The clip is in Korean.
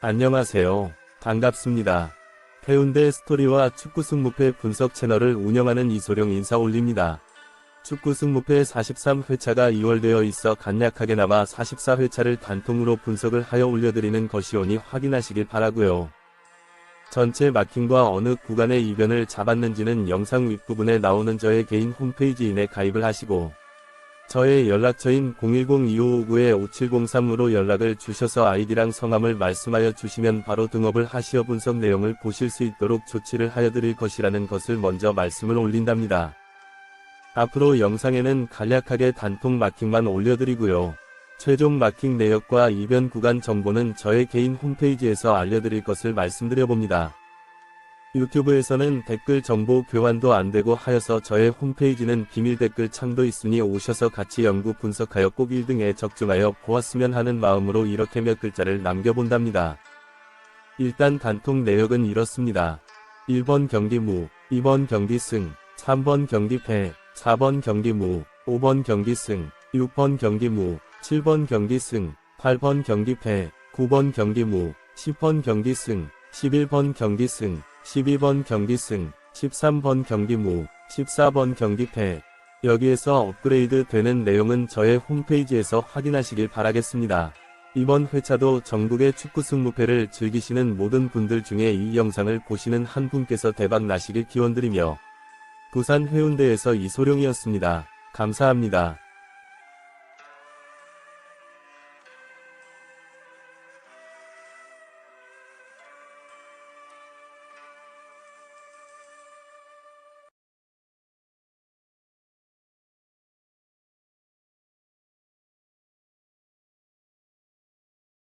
안녕하세요. 반갑습니다. 해운대 스토리와 축구 승무패 분석 채널을 운영하는 이소룡 인사 올립니다. 축구 승무패 43회차가 2월되어 있어 간략하게나마 44회차를 단통으로 분석을 하여 올려드리는 것이오니 확인하시길 바라고요. 전체 마킹과 어느 구간의 이변을 잡았는지는 영상 윗부분에 나오는 저의 개인 홈페이지인에 가입을 하시고 저의 연락처인 010-2559-5703으로 연락을 주셔서 아이디랑 성함을 말씀하여 주시면 바로 등업을 하시어 분석 내용을 보실 수 있도록 조치를 하여 드릴 것이라는 것을 먼저 말씀을 올린답니다. 앞으로 영상에는 간략하게 단통 마킹만 올려드리고요. 최종 마킹 내역과 이변 구간 정보는 저의 개인 홈페이지에서 알려드릴 것을 말씀드려봅니다. 유튜브에서는 댓글 정보 교환도 안되고 하여서 저의 홈페이지는 비밀 댓글 창도 있으니 오셔서 같이 연구 분석하여 꼭 1등에 적중하여 보았으면 하는 마음으로 이렇게 몇 글자를 남겨본답니다. 일단 단통 내역은 이렇습니다. 1번 경기 무, 2번 경기 승, 3번 경기 패, 4번 경기 무, 5번 경기 승, 6번 경기 무, 7번 경기 승, 8번 경기 패, 9번 경기 무, 10번 경기 승, 11번 경기 승, 12번 경기 승, 13번 경기 무, 14번 경기 패. 여기에서 업그레이드 되는 내용은 저의 홈페이지에서 확인하시길 바라겠습니다. 이번 회차도 전국의 축구 승무패를 즐기시는 모든 분들 중에 이 영상을 보시는 한 분께서 대박 나시길 기원드리며 부산 해운대에서 이소룡이었습니다. 감사합니다.